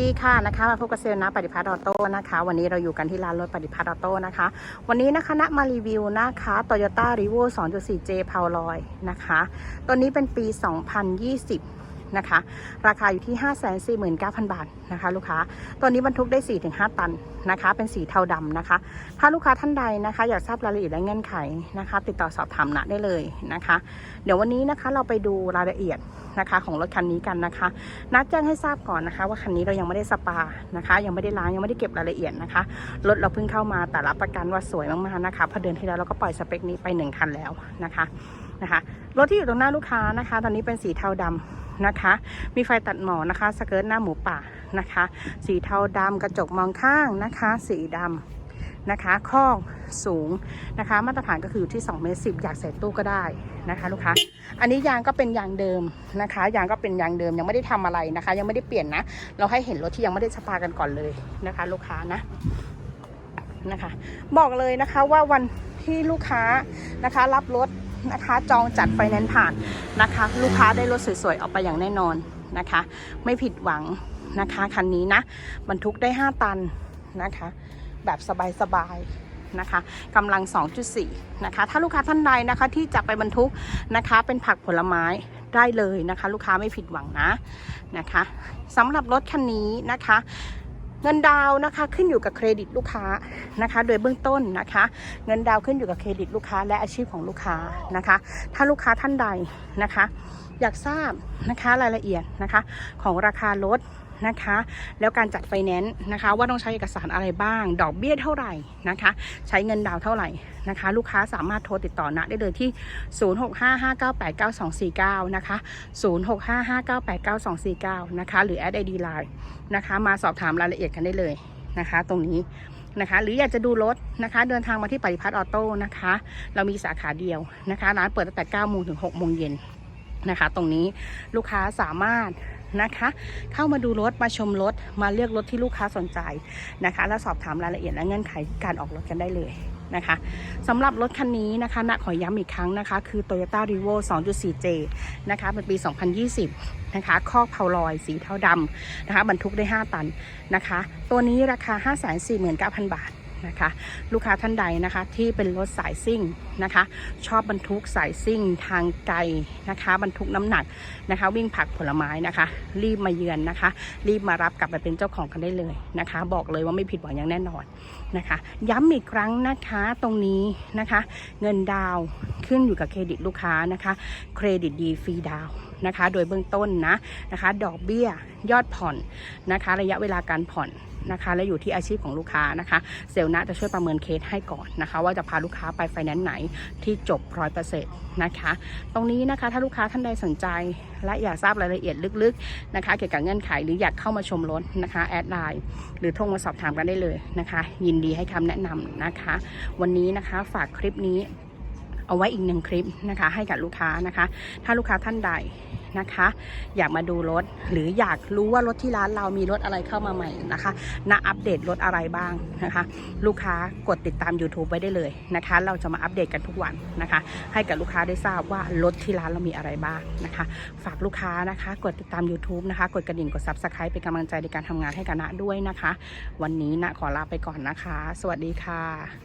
ดีค่ะนะคะมาพบกับเซลล์นะปฏิพัฒน์ออโต้นะคะ วันนี้เราอยู่กันที่ร้านรถปฏิพัฒน์ออโต้นะคะ วันนี้นะคะณมารีวิวนะคะ Toyota r e v o 2.4J พาวลอยนะคะ ตัวนี้เป็นปี 2020 นะคะ ราคาอยู่ที่ 549,000 บาทนะคะ ลูกค้า ตัวนี้บรรทุกได้ 4-5 ตันนะคะ เป็นสีเทาดำนะคะ ถ้าลูกค้าท่านใดนะคะ อยากทราบรายละเอียดและเงื่อนไขนะคะ ติดต่อสอบถามณได้เลยนะคะ เดี๋ยววันนี้นะคะเราไปดูรายละเอียดนะคะของรถคันนี้กันนะคะ นัดแจ้งให้ทราบก่อนนะคะ ว่าคันนี้เรายังไม่ได้สปานะคะ ยังไม่ได้ล้างยังไม่ได้เก็บรายละเอียดนะคะ รถเราเพิ่งเข้ามาแต่รับประกันว่าสวยมากๆนะคะเพอเดือนที่แล้วเราก็ปล่อยสเปคนี้ไปหนึ่งคันแล้วนะคะ นะคะรถที่อยู่ตรงหน้าลูกค้านะคะ ตอนนี้เป็นสีเทาดำนะคะ มีไฟตัดหมอกนะคะ สเกิร์ตหน้าหมูป่านะคะ สีเทาดำกระจกมองข้างนะคะ สีดำนะคะข้อสูงนะคะ มาตรฐานก็คือที่2เมตรสิอยากใส่ตู้ก็ได้นะคะ ลูกค้า อันนี้ยางก็เป็นยางเดิมนะคะ ยางก็เป็นยางเดิมยังไม่ได้ทำอะไรนะคะ ยังไม่ได้เปลี่ยนนะ เราให้เห็นรถที่ยังไม่ได้สปากันก่อนเลยนะคะ ลูกค้านะนะคะ บอกเลยนะคะว่าวันที่ลูกค้านะคะ รับรถ นะคะ จองจัดไฟแนนซ์ผ่านนะคะ ลูกค้าได้รถสวยๆออกไปอย่างแน่นอนนะคะ ไม่ผิดหวังนะคะคันนี้นะบรรทุกได้ 5 ตันนะคะ แบบสบายๆนะคะกำลัง 2.4 นะคะ ถ้าลูกค้าท่านใดนะคะที่จะไปบรรทุกนะคะ เป็นผักผลไม้ได้เลยนะคะ ลูกค้าไม่ผิดหวังนะนะคะสำหรับรถคันนี้นะคะ เงินดาวนะคะขึ้นอยู่กับเครดิตลูกค้านะคะ โดยเบื้องต้นนะคะ เงินดาวขึ้นอยู่กับเครดิตลูกค้าและอาชีพของลูกค้านะคะ ถ้าลูกค้าท่านใดนะคะ อยากทราบนะคะรายละเอียดนะคะของราคารถ นะคะ แล้วการจัดไฟแนนซ์นะคะ ว่าต้องใช้เอกสารอะไรบ้าง ดอกเบี้ยเท่าไหร่นะคะ ใช้เงินดาวเท่าไหร่นะคะ ลูกค้าสามารถโทรติดต่อณได้เลยที่ 0655989249 นะคะ 0655989249 นะคะ หรือแอดไอดีไลน์นะคะ มาสอบถามรายละเอียดกันได้เลยนะคะ ตรงนี้นะคะหรืออยากจะดูรถนะคะเดินทางมาที่ปฏิพัฒน์ออโต้นะคะ เรามีสาขาเดียวนะคะ ร้านเปิดตั้งแต่9โมงถึง6โมงเย็น นะคะ ตรงนี้ลูกค้าสามารถนะคะ เข้ามาดูรถมาชมรถมาเลือกรถที่ลูกค้าสนใจนะคะ แล้วสอบถามรายละเอียดและเงื่อนไขการออกรถกันได้เลยนะคะสำหรับรถคันนี้นะคะณขอย้ำอีกครั้งนะคะ คือ Toyota r e v o 2.4J นะคะเป็นปี 2020 นะคะ คอกเพาลอยสีเทาดำนะคะ บรรทุกได้ 5 ตันนะคะ ตัวนี้ราคา 549,000 บาท นะคะ ลูกค้าท่านใดนะคะที่เป็นรถสายซิ่งนะคะ ชอบบรรทุกสายซิ่งทางไกลนะคะ บรรทุกน้ำหนักนะคะ วิ่งผักผลไม้นะคะ รีบมาเยือนนะคะ รีบมารับกลับไปเป็นเจ้าของกันได้เลยนะคะ บอกเลยว่าไม่ผิดหวังอย่างแน่นอนนะคะ ย้ำอีกครั้งนะคะตรงนี้นะคะ เงินดาวขึ้นอยู่กับเครดิตลูกค้านะคะ เครดิตดีฟรีดาวนะคะ โดยเบื้องต้นนะนะคะ ดอกเบี้ยยอดผ่อนนะคะ ระยะเวลาการผ่อน นะคะ และอยู่ที่อาชีพของลูกค้านะคะ เซลล์นะจะช่วยประเมินเคสให้ก่อนนะคะ ว่าจะพาลูกค้าไปไฟแนนซ์ไหนที่จบร้อยเปอร์เซ็นต์นะคะ ตรงนี้นะคะถ้าลูกค้าท่านใดสนใจ และอยากทราบรายละเอียดลึกๆนะคะ เกี่ยวกับเงื่อนไขหรืออยากเข้ามาชมรถนะคะแอดไลน์หรือโทรมาสอบถามกันได้เลยนะคะ ยินดีให้คำแนะนำนะคะ วันนี้นะคะฝากคลิปนี้เอาไว้อีกหนึ่งคลิปนะคะ ให้กับลูกค้านะคะ ถ้าลูกค้าท่านใด นะคะ อยากมาดูรถ หรืออยากรู้ว่ารถที่ร้านเรามีรถอะไรเข้ามาใหม่นะคะณอัปเดตรถอะไรบ้างนะคะ ลูกค้ากดติดตาม YouTube ไว้ได้เลยนะคะ เราจะมาอัปเดตกันทุกวันนะคะ ให้กับลูกค้าได้ทราบว่ารถที่ร้านเรามีอะไรบ้างนะคะ ฝากลูกค้านะคะ กดติดตาม YouTube นะคะ กดกระดิ่งกด Subscribe เป็นกำลังใจในการทำงานให้กับณด้วยนะคะ วันนี้ณขอลาไปก่อนนะคะ สวัสดีค่ะ